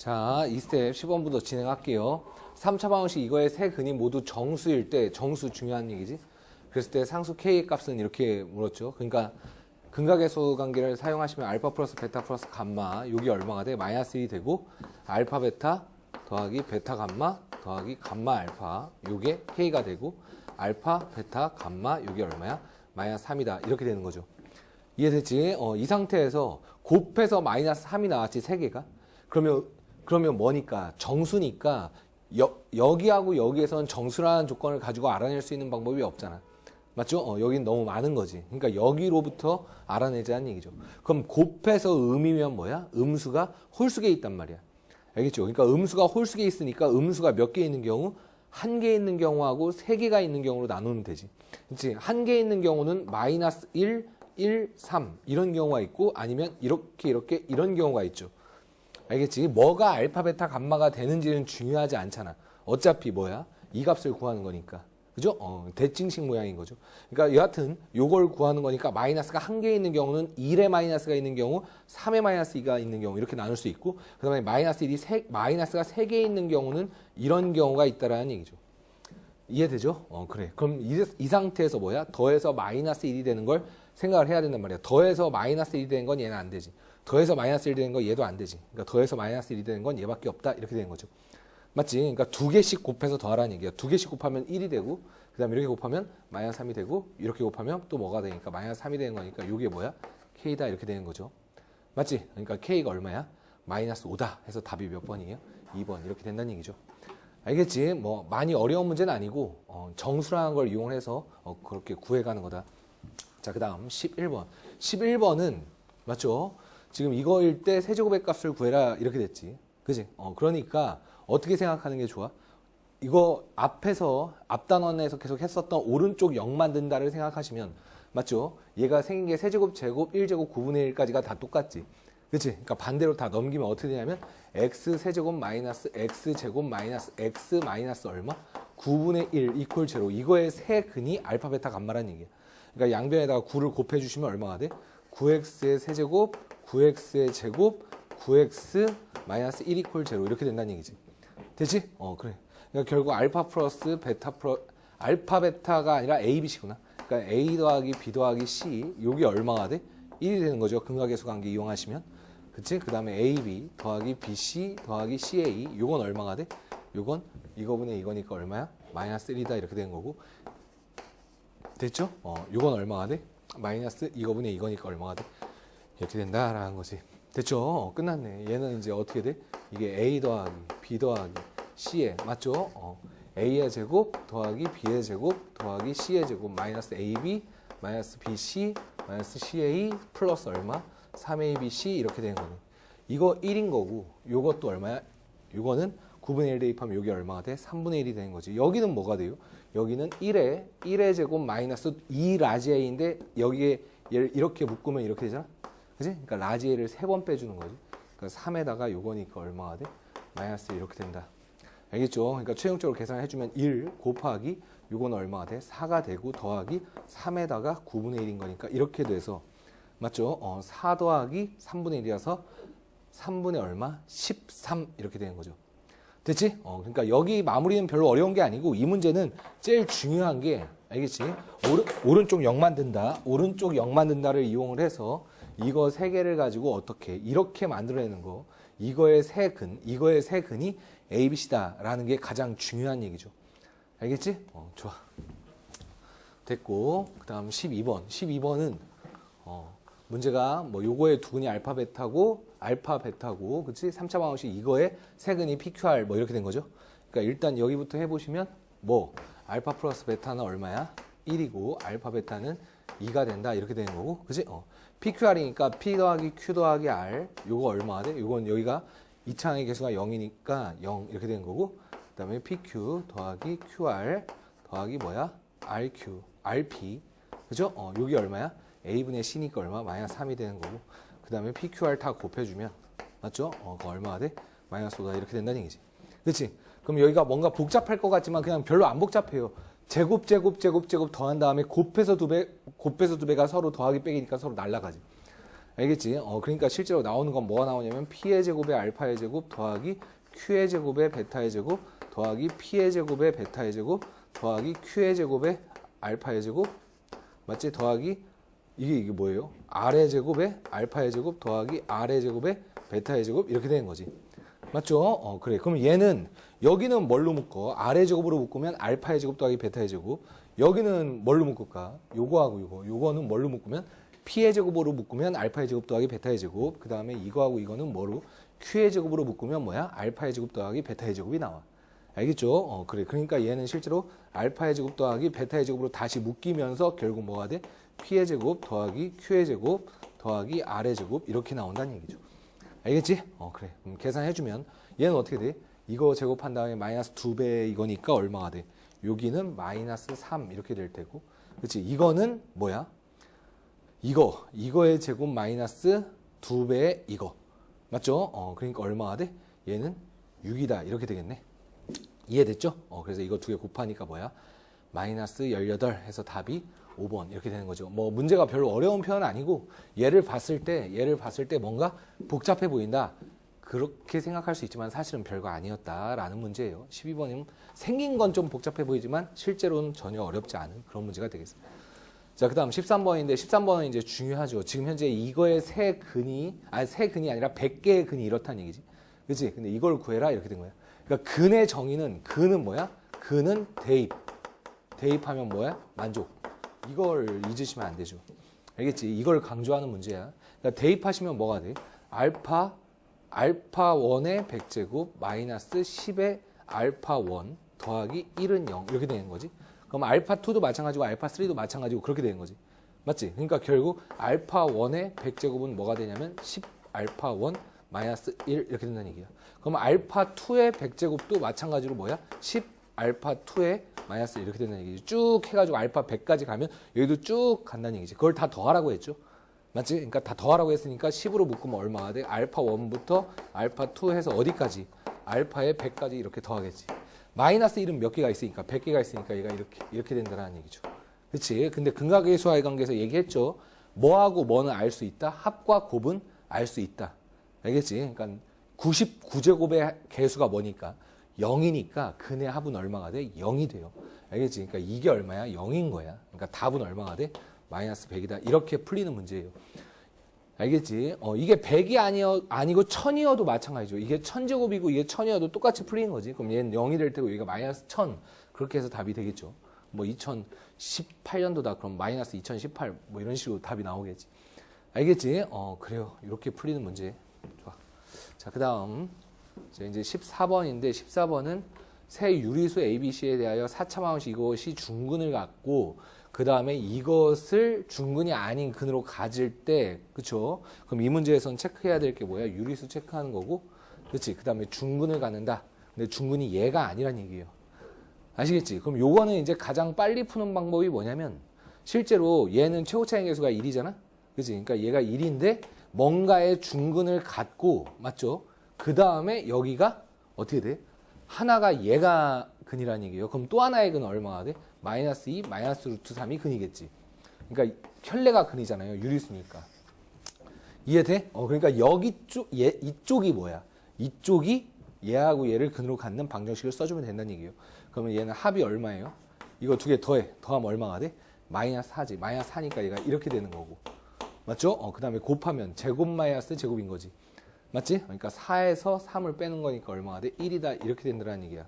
자, 이 스텝 10번부터 진행할게요. 3차 방정식 이거의 세 근이 모두 정수일 때, 정수 중요한 얘기지. 그랬을 때 상수 K의 값은 이렇게 물었죠. 그러니까 근각의 관계를 사용하시면 알파 플러스 베타 플러스 감마, 여기 얼마가 돼? 마이너스 1이 되고, 알파 베타 더하기 베타 감마 더하기 감마 알파, 요게 K가 되고, 알파 베타 감마, 요게 얼마야? 마이너스 3이다. 이렇게 되는 거죠. 이해됐지? 어, 이 상태에서 곱해서 마이너스 3이 나왔지, 세 개가. 그러면, 그러면 뭐니까? 정수니까, 여, 여기하고 여기에서는 정수라는 조건을 가지고 알아낼 수 있는 방법이 없잖아. 맞죠? 어, 여긴 너무 많은 거지. 그러니까 여기로부터 알아내자는 얘기죠. 그럼 곱해서 음이면 뭐야? 음수가 홀수에 있단 말이야. 알겠죠? 그러니까 음수가 홀수에 있으니까 음수가 몇 개 있는 경우? 한 개 있는 경우하고 세 개가 있는 경우로 나누면 되지. 그렇지? 한 개 있는 경우는 마이너스 1, 1, 3 이런 경우가 있고 아니면 이렇게 이렇게 이런 경우가 있죠. 알겠지? 뭐가 알파, 베타, 감마가 되는지는 중요하지 않잖아. 어차피 뭐야? 이 값을 구하는 거니까. 그죠? 어, 대칭식 모양인 거죠. 그러니까 여하튼 요걸 구하는 거니까 마이너스가 한 개 있는 경우는 1의 마이너스가 있는 경우, 3의 마이너스 2가 있는 경우 이렇게 나눌 수 있고 그다음에 마이너스 1이 세, 마이너스가 세개 있는 경우는 이런 경우가 있다라는 얘기죠. 이해되죠? 어, 그래. 그럼 이, 이 상태에서 뭐야? 더해서 마이너스 1이 되는 걸 생각을 해야 된단 말이야. 더해서 마이너스 1이 되는 건 얘는 안 되지. 더해서 마이너스 1이 되는 건 얘도 안 되지. 그러니까 더해서 마이너스 1이 되는 건 얘밖에 없다. 이렇게 되는 거죠. 맞지? 그러니까 두 개씩 곱해서 더하라는 얘기야. 두 개씩 곱하면 1이 되고, 그 다음에 이렇게 곱하면 마이너스 3이 되고, 이렇게 곱하면 또 뭐가 되니까 마이너스 3이 되는 거니까 이게 뭐야? K다 이렇게 되는 거죠. 맞지? 그러니까 K가 얼마야? 마이너스 5다 해서 답이 몇 번이에요? 2번 이렇게 된다는 얘기죠. 알겠지? 뭐 많이 어려운 문제는 아니고 어, 정수라는 걸 이용해서 어, 그렇게 구해가는 거다. 자, 그 다음 11번. 11번은 맞죠? 지금 이거일 때 세제곱의 값을 구해라 이렇게 됐지. 그지? 어, 그러니까 어떻게 생각하는 게 좋아? 이거 앞에서 앞단원에서 계속 했었던 오른쪽 0 만든다를 생각하시면 맞죠? 얘가 생긴 게 세제곱, 제곱, 1제곱, 9분의 1까지가 다 똑같지. 그치? 그러니까 반대로 다 넘기면 어떻게 되냐면 x 세제곱 마이너스 x 제곱 마이너스 x 마이너스 얼마? 9분의 1 이퀄 제로. 이거의 세 근이 알파 베타 감마라는 얘기야. 그러니까 양변에다가 9를 곱해 주시면 얼마가 돼? 9x의 세제곱, 9x의 제곱, 9x 마이너스 1 이퀄 제로 이렇게 된다는 얘기지. 되지? 어 그래. 그러니까 결국 알파 플러스 베타 플러 알파 베타가 아니라 A, B시구나. 그러니까 A 더하기 B 더하기 C 요게 얼마가 돼? 1이 되는 거죠. 근각계수 관계 이용하시면. 그치? 그 다음에 AB 더하기 BC 더하기 CA 요건 얼마가 돼? 요건 이거분의 이거니까 얼마야? 마이너스 1이다 이렇게 되는 거고 됐죠? 어, 요건 얼마가 돼? 마이너스 이거분의 이거니까 얼마가 돼? 이렇게 된다라는 거지. 됐죠? 어, 끝났네. 얘는 이제 어떻게 돼? 이게 A 더하기 B 더하기 C에 맞죠? 어, A의 제곱 더하기 B의 제곱 더하기 C의 제곱 마이너스 AB 마이너스 BC 마이너스 CA 플러스 얼마? 3ABC 이렇게 되는 거네. 이거 1인 거고 요것도 얼마야? 요거는 9분의 1 대입하면 여기 얼마가 돼? 3분의 1이 되는 거지. 여기는 뭐가 돼요? 여기는 1의 1의 제곱 마이너스 2 라지 A인데 여기에 이렇게 묶으면 이렇게 되잖아. 그지? 그러니까 라지 A를 세 번 빼주는 거지. 그러니까 3에다가 요거니까 얼마가 돼? 마이너스 이렇게 된다. 알겠죠? 그러니까 최종적으로 계산을 해주면 1 곱하기 요건 얼마가 돼? 4가 되고 더하기 3에다가 9분의 1인 거니까 이렇게 돼서 맞죠? 어, 4 더하기 3분의 1이라서 3분의 얼마? 13 이렇게 되는 거죠. 됐지? 어, 그러니까 여기 마무리는 별로 어려운 게 아니고 이 문제는 제일 중요한 게 알겠지? 오른, 오른쪽 0 만 든다. 오른쪽 0 만 든다를 이용을 해서 이거 세 개를 가지고 어떻게 이렇게 만들어내는 거. 이거의 세 근, 이거의 세 근이 ABC다라는 게 가장 중요한 얘기죠. 알겠지? 어, 좋아. 됐고, 그 다음 12번. 12번은, 어, 문제가 뭐 요거의 두 근이 알파 베타고, 알파 베타고, 그치? 3차 방정식 이거의 세 근이 PQR 뭐 이렇게 된 거죠. 그러니까 일단 여기부터 해 보시면, 뭐, 알파 플러스 베타는 얼마야? 1이고, 알파 베타는 2가 된다. 이렇게 되는 거고, 그치? 어, PQR이니까 P 더하기 Q 더하기 R, 요거 얼마가 돼? 요건 여기가 이 창의 개수가 0이니까 0 이렇게 되는 거고 그 다음에 PQ 더하기 QR 더하기 뭐야? RQ, RP 그죠? 어, 여기 얼마야? A분의 C니까 얼마? 마이너스 3이 되는 거고 그 다음에 PQR 다 곱해주면 맞죠? 어, 그 얼마가 돼? 마이너스 5다 이렇게 된다는 얘기지 그치? 그럼 여기가 뭔가 복잡할 것 같지만 그냥 별로 안 복잡해요 제곱 제곱 제곱 제곱 더한 다음에 곱해서 두 배 곱해서 두 배가 서로 더하기 빼기니까 서로 날라가지 알겠지? 어, 그러니까 실제로 나오는 건 뭐가 나오냐면 P의 제곱에 알파의 제곱 더하기 Q의 제곱에 베타의 제곱 더하기 P의 제곱에 베타의 제곱 더하기 Q의 제곱에 알파의 제곱 맞지? 더하기 이게 이게 뭐예요? R의 제곱에 알파의 제곱 더하기 R의 제곱에 베타의 제곱 이렇게 되는 거지. 맞죠? 어, 그래. 그럼 얘는 여기는 뭘로 묶어? R의 제곱으로 묶으면 알파의 제곱 더하기 베타의 제곱. 여기는 뭘로 묶을까? 요거하고 요거. 요거는 뭘로 묶으면 P의 제곱으로 묶으면 알파의 제곱 더하기 베타의 제곱. 그 다음에 이거하고 이거는 뭐로? Q의 제곱으로 묶으면 뭐야? 알파의 제곱 더하기 베타의 제곱이 나와. 알겠죠? 어, 그래. 그러니까 얘는 실제로 알파의 제곱 더하기 베타의 제곱으로 다시 묶이면서 결국 뭐가 돼? P의 제곱 더하기 Q의 제곱 더하기 R의 제곱 이렇게 나온다는 얘기죠. 알겠지? 어, 그래. 그럼 계산해주면 얘는 어떻게 돼? 이거 제곱한 다음에 마이너스 2배 이거니까 얼마가 돼? 여기는 마이너스 3 이렇게 될 테고 그렇지? 이거는 뭐야? 이거 이거의 제곱 마이너스 2배의 이거 맞죠? 어, 그러니까 얼마가 돼? 얘는 6이다 이렇게 되겠네 이해됐죠? 어, 그래서 이거 두 개 곱하니까 뭐야? 마이너스 18 해서 답이 5번 이렇게 되는 거죠. 뭐 문제가 별로 어려운 편은 아니고 얘를 봤을 때 얘를 봤을 때 뭔가 복잡해 보인다. 그렇게 생각할 수 있지만 사실은 별거 아니었다라는 문제예요. 12번이면 생긴 건 좀 복잡해 보이지만 실제로는 전혀 어렵지 않은 그런 문제가 되겠습니다. 자, 그다음 13번인데 13번은 이제 중요하죠. 지금 현재 이거의 세 근이 아니 세 근이 아니라 100개의 근이 이렇다는 얘기지. 그렇지? 근데 이걸 구해라 이렇게 된 거야. 그러니까 근의 정의는 근은 뭐야? 근은 대입. 대입하면 뭐야? 만족. 이걸 잊으시면 안 되죠. 알겠지? 이걸 강조하는 문제야. 그러니까 대입하시면 뭐가 돼? 알파 알파 1의 100제곱 마이너스 10의 알파 1 더하기 1은 0 이렇게 되는 거지. 그럼 알파 2도 마찬가지고 알파 3도 마찬가지고 그렇게 되는 거지. 맞지? 그러니까 결국 알파 1의 100제곱은 뭐가 되냐면 10 알파 1 마이너스 1 이렇게 된다는 얘기야. 그럼 알파 2의 100제곱도 마찬가지로 뭐야? 10 알파 2의 마이너스 이렇게 된다는 얘기지. 쭉 해가지고 알파 100까지 가면 여기도 쭉 간다는 얘기지. 그걸 다 더하라고 했죠. 맞지? 그러니까 다 더하라고 했으니까 10으로 묶으면 얼마가 돼? 알파 1부터 알파 2 해서 어디까지? 알파에 100까지 이렇게 더하겠지. 마이너스 1은 몇 개가 있으니까 100개가 있으니까 얘가 이렇게 이렇게 된다는 얘기죠. 그렇지? 근데 근각의 수와의 관계에서 얘기했죠. 뭐하고 뭐는 알 수 있다. 합과 곱은 알 수 있다. 알겠지? 그러니까 99제곱의 개수가 뭐니까 0이니까 근의 합은 얼마가 돼? 0이 돼요. 알겠지? 그러니까 이게 얼마야? 0인 거야. 그러니까 답은 얼마가 돼? 마이너스 100이다. 이렇게 풀리는 문제예요. 알겠지? 어, 이게 100이 아니어, 아니고 1000이어도 마찬가지죠. 이게 1000제곱이고 이게 1000이어도 똑같이 풀리는 거지. 그럼 얘는 0이 될 테고 여기가 마이너스 1000. 그렇게 해서 답이 되겠죠. 뭐 2018년도다. 그럼 마이너스 2018. 뭐 이런 식으로 답이 나오겠지. 알겠지? 어, 그래요. 이렇게 풀리는 문제. 좋아. 자, 그 다음. 이제 14번인데 14번은 새 유리수 ABC에 대하여 4차마원씩 이것이 중근을 갖고 그 다음에 이것을 중근이 아닌 근으로 가질 때 그쵸? 그럼 이 문제에서는 체크해야 될 게 뭐야? 유리수 체크하는 거고 그렇지 그 다음에 중근을 갖는다. 근데 중근이 얘가 아니란 얘기예요. 아시겠지? 그럼 요거는 이제 가장 빨리 푸는 방법이 뭐냐면 실제로 얘는 최고 차이 계수가 1이잖아? 그치? 그러니까 얘가 1인데 뭔가의 중근을 갖고 맞죠 그 다음에 여기가 어떻게 돼? 하나가 얘가 근이라는 얘기예요. 그럼 또 하나의 근은 얼마가 돼? 마이너스 2, 마이너스 루트 3이 근이겠지. 그러니까 혈례가 근이잖아요. 유리수니까. 이해돼? 어, 그러니까 여기 쪽, 얘, 이쪽이 뭐야? 이쪽이 얘하고 얘를 근으로 갖는 방정식을 써주면 된다는 얘기예요. 그러면 얘는 합이 얼마예요? 이거 두 개 더해. 더하면 얼마가 돼? 마이너스 4지. 마이너스 4니까 얘가 이렇게 되는 거고. 맞죠? 어, 그 다음에 곱하면 제곱 마이너스 제곱인 거지. 맞지? 그러니까 4에서 3을 빼는 거니까 얼마가 돼? 1이다 이렇게 된다는 얘기야.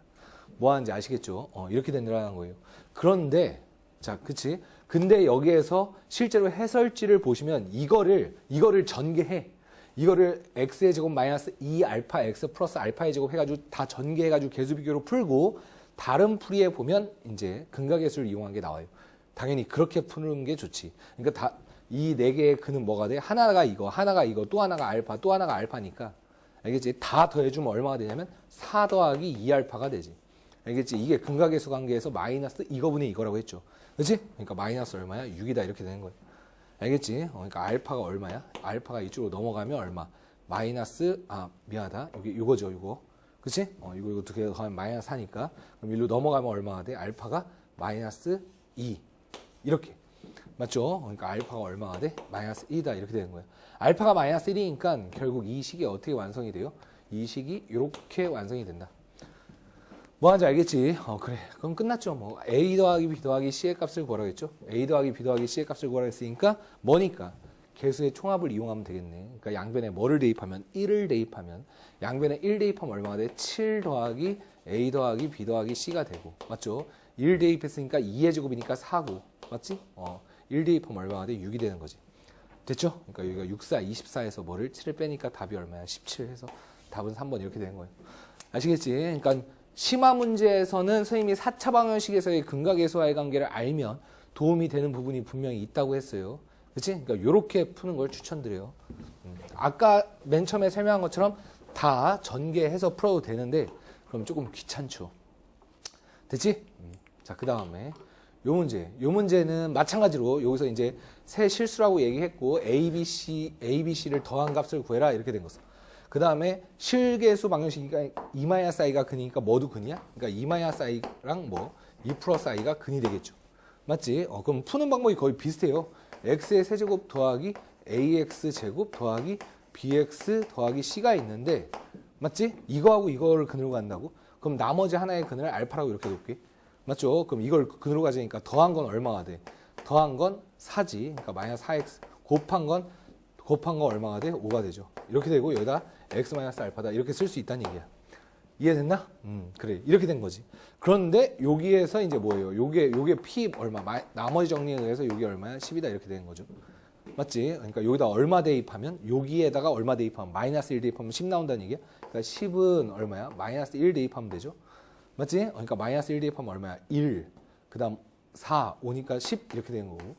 뭐 하는지 아시겠죠? 어, 이렇게 된다는 거예요. 그런데 자, 그치? 근데 여기에서 실제로 해설지를 보시면 이거를 이거를 전개해. 이거를 x의 제곱 마이너스 2 알파 x 플러스 알파의 제곱 해가지고 다 전개해가지고 계수 비교로 풀고 다른 풀이에 보면 이제 근각계수를 이용한 게 나와요. 당연히 그렇게 푸는 게 좋지. 그러니까 다 이 네 개의 근은 뭐가 돼? 하나가 이거, 하나가 이거, 또 하나가 알파, 또 하나가 알파니까. 알겠지? 다 더해주면 얼마가 되냐면 4 더하기 2알파가 되지. 알겠지? 이게 근각계수 관계에서 마이너스 이거분의 이거라고 했죠. 그렇지? 그러니까 마이너스 얼마야? 6이다 이렇게 되는 거예요. 알겠지? 어, 그러니까 알파가 얼마야? 알파가 이쪽으로 넘어가면 얼마? 마이너스 아 미안하다. 여기 이거죠, 이거. 그렇지? 어, 이거 이거 두개 더하면 마이너스 4니까 그럼 일로 넘어가면 얼마가 돼? 알파가 마이너스 2 이렇게. 맞죠? 그러니까 알파가 얼마가 돼? 마이너스 1이다 이렇게 되는 거예요. 알파가 마이너스 1이니까 결국 이 식이 어떻게 완성이 돼요? 이 식이 이렇게 완성이 된다. 뭐 하는지 알겠지? 어 그래 그럼 끝났죠 뭐 a 더하기 b 더하기 c의 값을 구하라겠죠 a 더하기 b 더하기 c의 값을 구하라 했으니까 뭐니까 개수의 총합을 이용하면 되겠네 그러니까 양변에 뭐를 대입하면 1을 대입하면 양변에 1 대입하면 얼마가 돼? 7 더하기 a 더하기 b 더하기 c가 되고 맞죠? 1 대입했으니까 2의 제곱이니까 4고 맞지? 어, 1 대입하면 얼마가 돼? 6이 되는 거지 됐죠? 그러니까 여기가 6, 4, 24에서 뭐를 7을 빼니까 답이 얼마야? 17 해서 답은 3번 이렇게 되는 거예요 아시겠지? 그러니까 심화 문제에서는 선생님이 4차 방정식에서의 근각계수와의 관계를 알면 도움이 되는 부분이 분명히 있다고 했어요. 그렇지? 그러니까 이렇게 푸는 걸 추천드려요. 음. 아까 맨 처음에 설명한 것처럼 다 전개해서 풀어도 되는데 그럼 조금 귀찮죠. 됐지? 음. 자, 그 다음에 요 문제. 요 문제는 마찬가지로 여기서 이제 새 실수라고 얘기했고 A, B, C, A, B, C를 더한 값을 구해라 이렇게 된 거죠. 그 다음에 실계수 방정식이니까 2 마이너스 i가 근이니까 뭐도 근이야? 그러니까 2 마이너스 i랑 뭐2 플러스 i가 근이 되겠죠. 맞지? 어, 그럼 푸는 방법이 거의 비슷해요. x의 세제곱 더하기 ax 제곱 더하기 bx 더하기 c가 있는데 맞지? 이거하고 이거를 근으로 간다고? 그럼 나머지 하나의 근을 알파라고 이렇게 놓을게. 맞죠? 그럼 이걸 근으로 가지니까 더한 건 얼마가 돼? 더한 건 4지. 그러니까 마이너스 4x. 곱한 건 곱한 거 얼마가 돼? 5가 되죠. 이렇게 되고 여기다 x 마이너스 알파다 이렇게 쓸 수 있다는 얘기야. 이해됐나? 음, 그래. 이렇게 된 거지. 그런데 여기에서 이제 뭐예요? 요게 요게 p 얼마? 마, 나머지 정리에 의해서 요게 얼마야? 10이다 이렇게 되는 거죠. 맞지? 그러니까 여기다 얼마 대입하면 여기에다가 얼마 대입하면 마이너스 1 대입하면 10 나온다는 얘기야. 그러니까 10은 얼마야? 마이너스 1 대입하면 되죠. 맞지? 그러니까 마이너스 1 대입하면 얼마야? 1. 그 다음 4, 5니까 10 이렇게 되는 거고.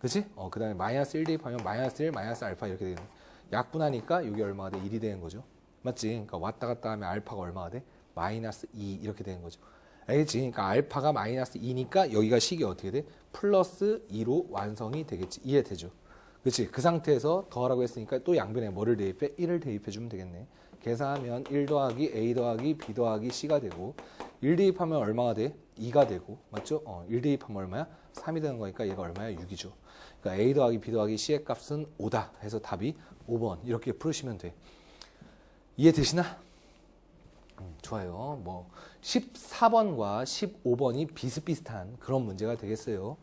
그치? 어, 그 다음에 마이너스 1 대입하면 마이너스 1, 마이너스 알파 이렇게 되는 거야. 약분하니까 이게 얼마가 돼? 1이 되는 거죠. 맞지? 그러니까 왔다 갔다 하면 알파가 얼마가 돼? 마이너스 2 이렇게 되는 거죠. 알겠지? 그러니까 알파가 마이너스 2니까 여기가 식이 어떻게 돼? 플러스 2로 완성이 되겠지. 이해되죠? 그렇지? 그 상태에서 더하라고 했으니까 또 양변에 뭐를 대입해? 1을 대입해 주면 되겠네. 계산하면 1 더하기 a 더하기 b 더하기 c가 되고 1 대입하면 얼마가 돼? 2가 되고 맞죠? 어, 1 대입하면 얼마야? 3이 되는 거니까 얘가 얼마야? 6이죠. 그러니까 a 더하기 b 더하기 c의 값은 5다 해서 답이 5번 이렇게 풀으시면 돼. 이해되시나? 음, 좋아요. 뭐 14번과 15번이 비슷비슷한 그런 문제가 되겠어요.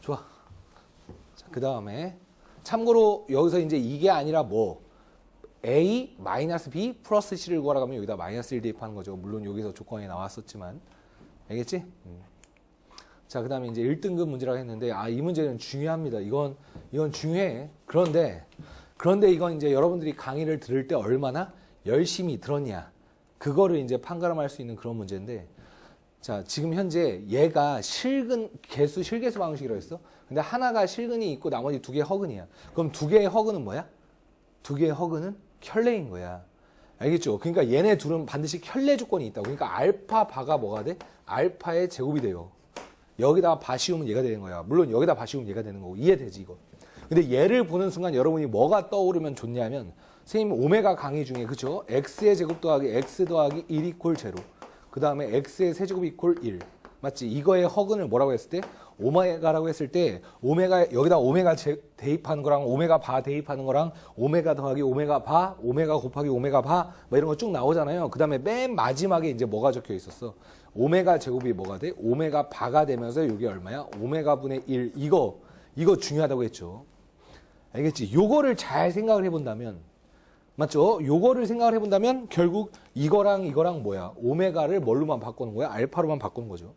좋아. 자, 그 다음에 참고로 여기서 이제 이게 아니라 뭐 a 마이너스 b 플러스 c를 구하라고 하면 여기다 마이너스 1 대입하는 거죠. 물론 여기서 조건이 나왔었지만 알겠지? 음. 자, 그 다음에 이제 1등급 문제라고 했는데, 아, 이 문제는 중요합니다. 이건, 이건 중요해. 그런데, 그런데 이건 이제 여러분들이 강의를 들을 때 얼마나 열심히 들었냐. 그거를 이제 판가름할 수 있는 그런 문제인데, 자, 지금 현재 얘가 실근, 개수, 실개수 방식이라고 했어. 근데 하나가 실근이 있고 나머지 두 개 허근이야. 그럼 두 개의 허근은 뭐야? 두 개의 허근은 켤레인 거야. 알겠죠? 그러니까 얘네 둘은 반드시 켤레 조건이 있다고. 그러니까 알파 바가 뭐가 돼? 알파의 제곱이 돼요. 여기다 바시우면 얘가 되는 거야. 물론 여기다 바시우면 얘가 되는 거고 이해되지 이거. 근데 얘를 보는 순간 여러분이 뭐가 떠오르면 좋냐면 선생님 오메가 강의 중에 그쵸? x의 제곱 더하기 x 더하기 1 이퀄 제로. 그 다음에 x의 세제곱 이퀄 1. 맞지? 이거의 허근을 뭐라고 했을 때 오메가라고 했을 때 오메가 여기다 오메가 제, 대입하는 거랑 오메가 바 대입하는 거랑 오메가 더하기 오메가 바, 오메가 곱하기 오메가 바 뭐 이런 거 쭉 나오잖아요. 그다음에 맨 마지막에 이제 뭐가 적혀 있었어? 오메가 제곱이 뭐가 돼? 오메가 바가 되면서 이게 얼마야? 오메가 분의 1 이거 이거 중요하다고 했죠. 알겠지? 요거를 잘 생각을 해본다면 맞죠? 요거를 생각을 해본다면 결국 이거랑 이거랑 뭐야? 오메가를 뭘로만 바꾸는 거야? 알파로만 바꾸는 거죠.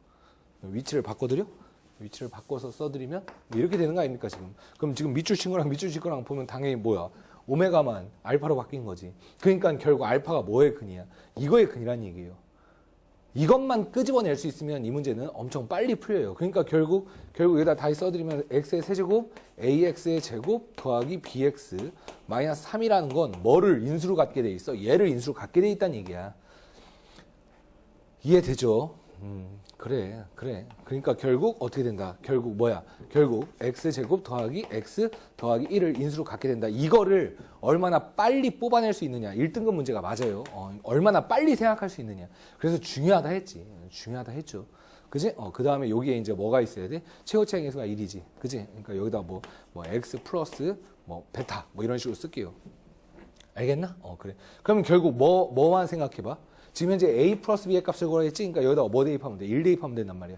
위치를 바꿔드려? 위치를 바꿔서 써드리면 이렇게 되는 거 아닙니까 지금? 그럼 지금 밑줄 친 거랑 밑줄 친 거랑 보면 당연히 뭐야? 오메가만 알파로 바뀐 거지. 그러니까 결국 알파가 뭐의 근이야? 이거의 근이란 얘기예요. 이것만 끄집어낼 수 있으면 이 문제는 엄청 빨리 풀려요. 그러니까 결국 결국 여기다 다시 써드리면 x의 세제곱 ax의 제곱 더하기 bx 마이너스 3이라는 건 뭐를 인수로 갖게 돼 있어? 얘를 인수로 갖게 돼 있다는 얘기야. 이해되죠? 음, 그래, 그래. 그러니까 결국 어떻게 된다? 결국 뭐야? 결국 x 제곱 더하기 x 더하기 1을 인수로 갖게 된다. 이거를 얼마나 빨리 뽑아낼 수 있느냐. 1등급 문제가 맞아요. 어, 얼마나 빨리 생각할 수 있느냐. 그래서 중요하다 했지. 중요하다 했죠. 그지? 어, 그 다음에 여기에 이제 뭐가 있어야 돼? 최고차의 계수가 1이지. 그지? 그러니까 여기다 뭐, 뭐, x 플러스 뭐, 베타 뭐 이런 식으로 쓸게요. 알겠나? 어, 그래. 그러면 결국 뭐, 뭐만 생각해봐. 지금 현재 a 플러스 b의 값을 구하겠지? 그러니까 여기다 뭐 대입하면 돼? 1 대입하면 된단 말이야.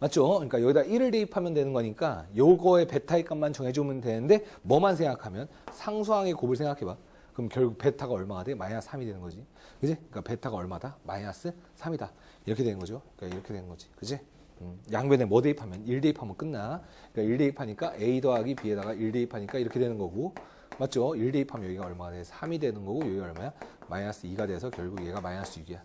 맞죠? 그러니까 여기다 1을 대입하면 되는 거니까 요거의 베타의 값만 정해주면 되는데 뭐만 생각하면 상수항의 곱을 생각해봐. 그럼 결국 베타가 얼마가 돼? 마이너스 3이 되는 거지. 그지? 그러니까 베타가 얼마다? 마이너스 3이다. 이렇게 되는 거죠. 그러니까 이렇게 되는 거지. 그지? 음, 양변에 뭐 대입하면 1 대입하면 끝나. 그러니까 1 대입하니까 a 더하기 b에다가 1 대입하니까 이렇게 되는 거고. 맞죠? 1 대입하면 여기가 얼마가 돼? 3이 되는 거고 여기가 얼마야? 마이너스 2가 돼서 결국 얘가 마이너스 6이야.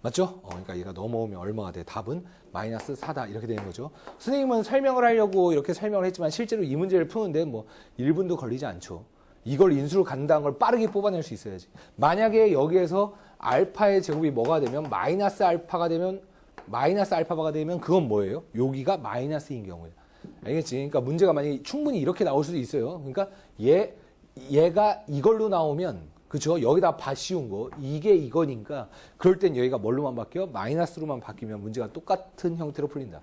맞죠? 어, 그러니까 얘가 넘어오면 얼마가 돼? 답은 마이너스 4다. 이렇게 되는 거죠. 선생님은 설명을 하려고 이렇게 설명을 했지만 실제로 이 문제를 푸는데 뭐 1분도 걸리지 않죠. 이걸 인수로 간다는 걸 빠르게 뽑아낼 수 있어야지. 만약에 여기에서 알파의 제곱이 뭐가 되면 마이너스 알파가 되면 마이너스 알파가 되면 그건 뭐예요? 여기가 마이너스인 경우예요. 알겠지? 그러니까 문제가 만약에 충분히 이렇게 나올 수도 있어요. 그러니까 얘 얘가 이걸로 나오면 그죠? 여기다 바 씌운 거 이게 이거니까 그럴 땐 여기가 뭘로만 바뀌어? 마이너스로만 바뀌면 문제가 똑같은 형태로 풀린다.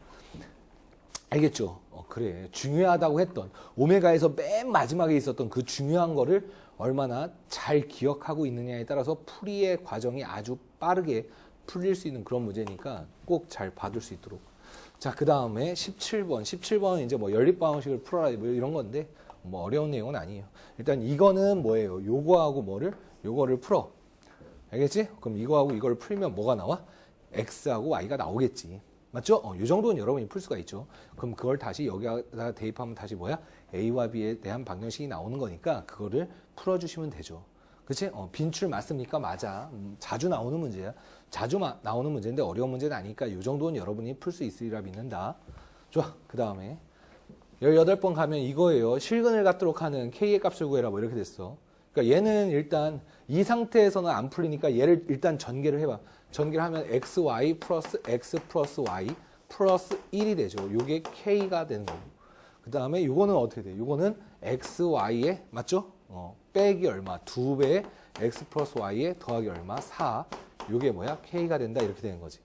알겠죠? 어, 그래. 중요하다고 했던 오메가에서 맨 마지막에 있었던 그 중요한 거를 얼마나 잘 기억하고 있느냐에 따라서 풀이의 과정이 아주 빠르게 풀릴 수 있는 그런 문제니까 꼭잘 받을 수 있도록. 자, 그 다음에 17번. 17번은 이제 뭐 연립 방식을 풀어라 뭐 이런 건데 뭐 어려운 내용은 아니에요. 일단 이거는 뭐예요? 요거하고 뭐를? 요거를 풀어. 알겠지? 그럼 이거하고 이걸 풀면 뭐가 나와? x하고 y가 나오겠지. 맞죠? 어, 이 정도는 여러분이 풀 수가 있죠. 그럼 그걸 다시 여기다 대입하면 다시 뭐야? a와 b에 대한 방정식이 나오는 거니까 그거를 풀어주시면 되죠. 그치? 어, 빈출 맞습니까? 맞아. 음, 자주 나오는 문제야. 자주 마, 나오는 문제인데 어려운 문제는 아니니까 이 정도는 여러분이 풀 수 있으리라 믿는다. 좋아. 그 다음에 18번 가면 이거예요. 실근을 갖도록 하는 k의 값을 구해라. 뭐 이렇게 됐어. 그러니까 얘는 일단 이 상태에서는 안 풀리니까 얘를 일단 전개를 해봐. 전개를 하면 xy 플러스 x 플러스 y 플러스 1이 되죠. 요게 k가 되는 거고. 그 다음에 요거는 어떻게 돼? 요거는 xy에 맞죠? 어, 빼기 얼마? 두 배의 x 플러스 y에 더하기 얼마? 4. 요게 뭐야? k가 된다. 이렇게 되는 거지.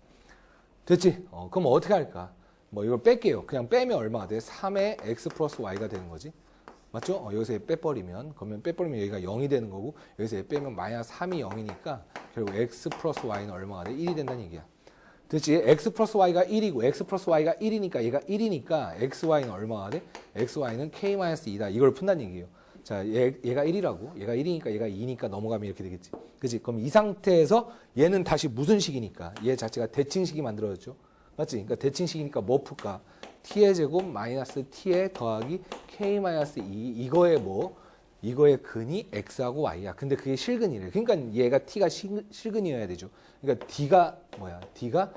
됐지? 어, 그럼 어떻게 할까? 뭐 이걸 뺄게요. 그냥 빼면 얼마가 돼? 3의 x 플러스 y가 되는 거지. 맞죠? 어, 여기서 얘 빼버리면 그러면 빼버리면 여기가 0이 되는 거고 여기서 얘 빼면 마이너스 3이 0이니까 결국 x 플러스 y는 얼마가 돼? 1이 된다는 얘기야. 됐지? x 플러스 y가 1이고 x 플러스 y가 1이니까 얘가 1이니까 xy는 얼마가 돼? xy는 k 마이너스 2다. 이걸 푼다는 얘기예요. 자, 얘, 얘가 1이라고. 얘가 1이니까 얘가 2니까 넘어가면 이렇게 되겠지. 그지? 그럼 이 상태에서 얘는 다시 무슨 식이니까? 얘 자체가 대칭식이 만들어졌죠. 맞지? 그러니까 대칭식이니까 뭐 풀까? t의 제곱 마이너스 t의 더하기 k 마이너스 2 이거의 뭐 이거의 근이 x하고 y야. 근데 그게 실근이래. 그러니까 얘가 t가 실, 실근이어야 되죠. 그러니까 d가 뭐야? d가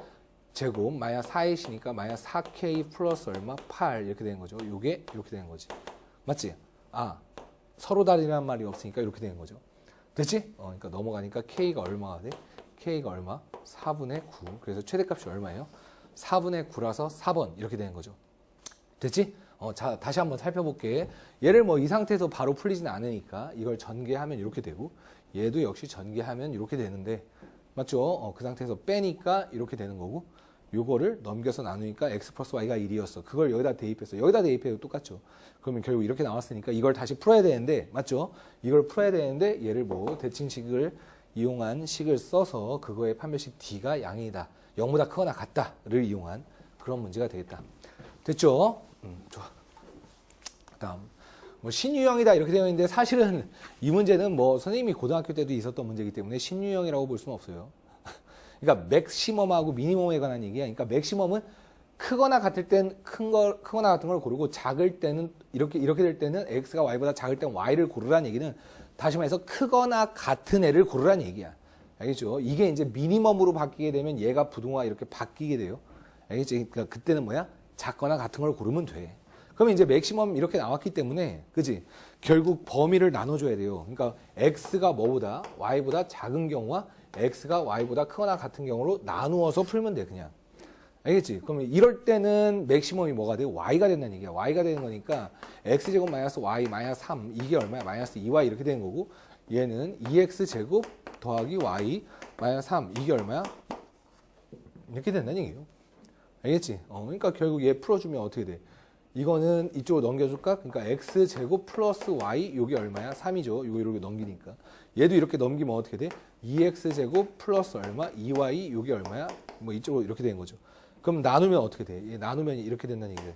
제곱 마이너스 4이시니까 마이너스 4k 플러스 얼마? 8 이렇게 되는 거죠. 요게 이렇게 되는 거지. 맞지? 아 서로 다르란 말이 없으니까 이렇게 되는 거죠. 됐지? 어, 그러니까 넘어가니까 k가 얼마가 돼? k가 얼마? 4분의 9. 그래서 최대값이 얼마예요? 4분의 9라서 4번 이렇게 되는 거죠. 됐지? 어, 자, 다시 한번 살펴볼게. 얘를 뭐 이 상태에서 바로 풀리진 않으니까 이걸 전개하면 이렇게 되고 얘도 역시 전개하면 이렇게 되는데 맞죠? 어, 그 상태에서 빼니까 이렇게 되는 거고 요거를 넘겨서 나누니까 x 플러스 y가 1이었어. 그걸 여기다 대입했어. 여기다 대입해도 똑같죠. 그러면 결국 이렇게 나왔으니까 이걸 다시 풀어야 되는데 맞죠? 이걸 풀어야 되는데 얘를 뭐 대칭식을 이용한 식을 써서 그거의 판별식 d가 양이다. 0보다 크거나 같다를 이용한 그런 문제가 되겠다. 됐죠? 음, 좋아. 다음. 뭐 신유형이다 이렇게 되어 있는데 사실은 이 문제는 뭐 선생님이 고등학교 때도 있었던 문제이기 때문에 신유형이라고 볼 수는 없어요. 그러니까 맥시멈하고 미니멈에 관한 얘기야. 그러니까 맥시멈은 크거나 같을 땐 큰 걸 크거나 같은 걸 고르고 작을 때는 이렇게 이렇게 될 때는 x가 y보다 작을 땐 y를 고르라는 얘기는 다시 말해서 크거나 같은 애를 고르라는 얘기야. 알겠죠? 이게 이제 미니멈으로 바뀌게 되면 얘가 부동화 이렇게 바뀌게 돼요. 알겠지? 그러니까 그때는 뭐야? 작거나 같은 걸 고르면 돼. 그러면 이제 맥시멈 이렇게 나왔기 때문에, 그지? 결국 범위를 나눠줘야 돼요. 그러니까 x가 뭐보다 y보다 작은 경우와 x가 y보다 크거나 같은 경우로 나누어서 풀면 돼, 그냥. 알겠지? 그러면 이럴 때는 맥시멈이 뭐가 돼? y가 된다는 얘기야. y가 되는 거니까 x제곱 마이너스 y 마이너스 3 이게 얼마야? 마이너스 2y 이렇게 되는 거고 얘는 2x 제곱 더하기 y 마이너스 3 이게 얼마야? 이렇게 된다는 얘기예요. 알겠지? 어, 그러니까 결국 얘 풀어주면 어떻게 돼? 이거는 이쪽으로 넘겨줄까? 그러니까 x 제곱 플러스 y 요게 얼마야? 3이죠. 이거 이렇게 넘기니까. 얘도 이렇게 넘기면 어떻게 돼? 2x 제곱 플러스 얼마? 2y 요게 얼마야? 뭐 이쪽으로 이렇게 되는 거죠. 그럼 나누면 어떻게 돼? 얘 나누면 이렇게 된다는 얘기죠.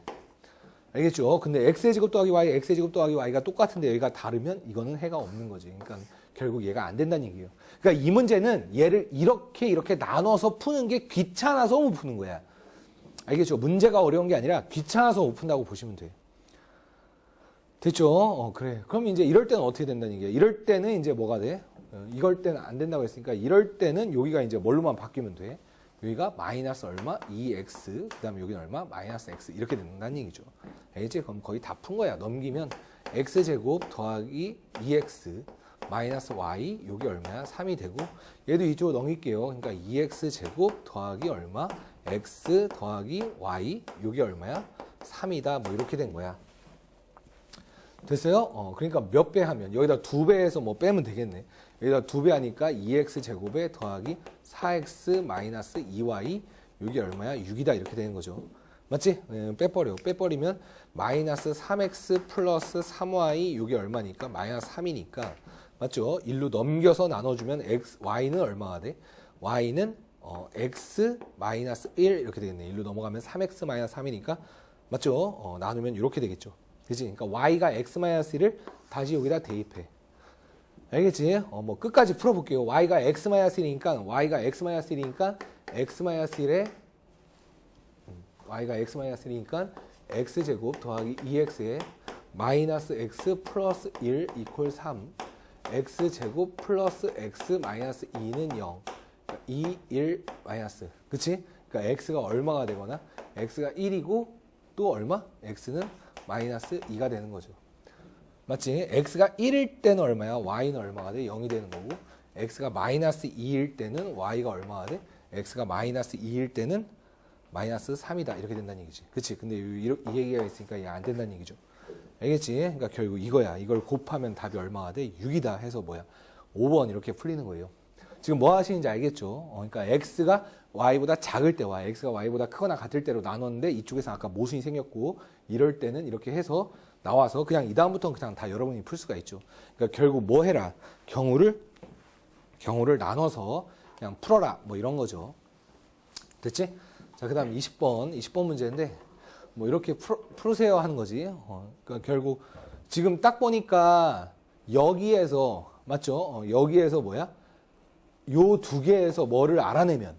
알겠죠? 근데 x의 제곱 더하기 y, x의 제곱 더하기 y가 똑같은데 여기가 다르면 이거는 해가 없는 거지. 그러니까 결국 얘가 안 된다는 얘기예요. 그러니까 이 문제는 얘를 이렇게 이렇게 나눠서 푸는 게 귀찮아서 못 푸는 거야. 알겠죠? 문제가 어려운 게 아니라 귀찮아서 못 푼다고 보시면 돼. 됐죠? 어, 그래. 그럼 이제 이럴 때는 어떻게 된다는 얘기야? 이럴 때는 이제 뭐가 돼? 어, 이럴 때는 안 된다고 했으니까 이럴 때는 여기가 이제 뭘로만 바뀌면 돼? 여기가 마이너스 얼마? 2x. 그 다음에 여기는 얼마? 마이너스 x. 이렇게 된다는 얘기죠. 알겠지? 그럼 거의 다 푼 거야. 넘기면 x제곱 더하기 2x 마이너스 y. 요게 얼마야? 3이 되고 얘도 이쪽으로 넘길게요. 그러니까 2x제곱 더하기 얼마? x 더하기 y. 요게 얼마야? 3이다. 뭐 이렇게 된 거야. 됐어요? 어, 그러니까 몇 배 하면 여기다 두 배해서 뭐 빼면 되겠네. 여기다 두 배 하니까 2x 제곱에 더하기 4x 마이너스 2y 이게 얼마야? 6이다 이렇게 되는 거죠. 맞지? 예, 빼버려. 빼버리면 마이너스 3x 플러스 3y 이게 얼마니까? 마이너스 3이니까 맞죠? 1로 넘겨서 나눠주면 x, y는 얼마가 돼? y는 어, x 마이너스 1 이렇게 되겠네. 1로 넘어가면 3x 마이너스 3이니까 맞죠? 어, 나누면 이렇게 되겠죠. 그지? 그러니까 y가 x 마이너스 1을 다시 여기다 대입해. 알겠지? 어, 뭐 끝까지 풀어볼게요. y가 x 마이너스 1이니까 y가 x 마이너스 1이니까 x 마이너스 1에 음, y가 x 마이너스 1이니까 x 제곱 더하기 2x에 마이너스 x 플러스 1 이퀄 3 x 제곱 플러스 x 마이너스 2는 0 2, 1 마이너스 그치? 그러니까 x가 얼마가 되거나 x가 1이고 또 얼마? x는 마이너스 2가 되는 거죠. 맞지? x가 1일 때는 얼마야? y는 얼마가 돼? 0이 되는 거고 x가 마이너스 2일 때는 y가 얼마가 돼? x가 마이너스 2일 때는 마이너스 3이다 이렇게 된다는 얘기지. 그치? 근데 이, 이, 이 얘기가 있으니까 이게 안 된다는 얘기죠. 알겠지? 그러니까 결국 이거야. 이걸 곱하면 답이 얼마가 돼? 6이다 해서 뭐야? 5번 이렇게 풀리는 거예요. 지금 뭐 하시는지 알겠죠? 어, 그러니까 x가 y보다 작을 때와 x가 y보다 크거나 같을 때로 나눴는데 이쪽에서 아까 모순이 생겼고 이럴 때는 이렇게 해서 나와서 그냥 이 다음부터는 그냥 다 여러분이 풀 수가 있죠. 그러니까 결국 뭐 해라? 경우를 경우를 나눠서 그냥 풀어라. 뭐 이런 거죠. 됐지? 자, 그다음 20번 20번 문제인데 뭐 이렇게 풀, 풀으세요 하는 거지. 어, 그러니까 결국 지금 딱 보니까 여기에서 맞죠? 어, 여기에서 뭐야? 요 두 개에서 뭐를 알아내면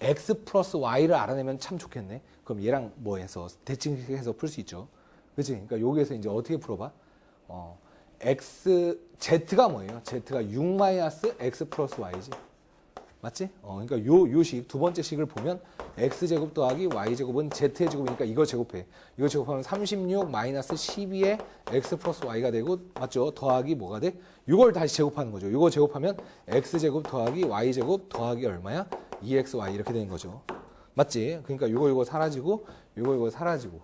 x 플러스 y를 알아내면 참 좋겠네. 그럼 얘랑 뭐 해서 대칭해서 풀 수 있죠. 그치? 그러니까 여기에서 이제 어떻게 풀어봐? 어, x, z가 뭐예요? z가 6 마이너스 x 플러스 y지. 맞지? 어, 그러니까 요, 요 식, 두 번째 식을 보면 x제곱 더하기 y제곱은 z의 제곱이니까 이거 제곱해. 이거 제곱하면 36 마이너스 12에 x 플러스 y가 되고, 맞죠? 더하기 뭐가 돼? 이걸 다시 제곱하는 거죠. 이거 제곱하면 x제곱 더하기 y제곱 더하기 얼마야? 2xy 이렇게 되는 거죠. 맞지? 그러니까 이거 이거 사라지고, 이거 이거 사라지고.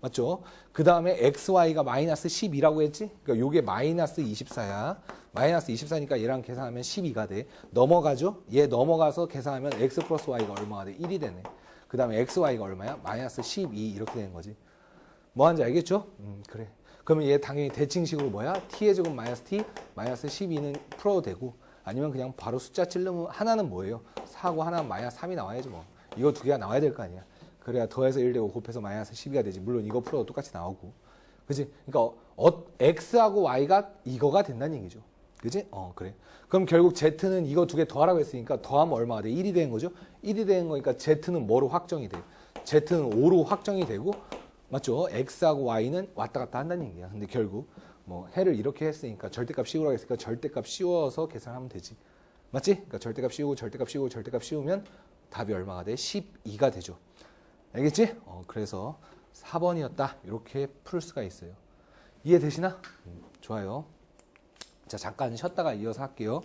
맞죠? 그 다음에 xy가 마이너스 12라고 했지? 그러니까 요게 마이너스 24야. 마이너스 24니까 얘랑 계산하면 12가 돼. 넘어가죠? 얘 넘어가서 계산하면 x 플러스 y가 얼마가 돼? 1이 되네. 그 다음에 xy가 얼마야? 마이너스 12 이렇게 되는 거지. 뭐 하는지 알겠죠? 음, 그래. 그러면 얘 당연히 대칭식으로 뭐야? t의 제곱 마이너스 t 마이너스 12는 풀어도 되고 아니면 그냥 바로 숫자 찔르면 하나는 뭐예요? 4고 하나는 마이너스 3이 나와야지 뭐. 이거 두 개가 나와야 될 거 아니야. 그래야 더해서 1 되고 곱해서 마이너스 12가 되지. 물론 이거 풀어도 똑같이 나오고. 그지? 그러니까 어, x하고 y가 이거가 된다는 얘기죠. 그지? 어, 그래. 그럼 결국 z는 이거 두 개 더하라고 했으니까 더하면 얼마가 돼? 1이 되는 거죠? 1이 되는 거니까 z는 뭐로 확정이 돼? z는 5로 확정이 되고 맞죠? x하고 y는 왔다 갔다 한다는 얘기야. 근데 결국 뭐 해를 이렇게 했으니까 절대값 씌우라고 했으니까 절대값 씌워서 계산하면 되지. 맞지? 그러니까 절대값 씌우고 절대값 씌우고 절대값 씌우면 답이 얼마가 돼? 12가 되죠. 알겠지? 어, 그래서 4번이었다. 이렇게 풀 수가 있어요. 이해되시나? 음, 좋아요. 자, 잠깐 쉬었다가 이어서 할게요.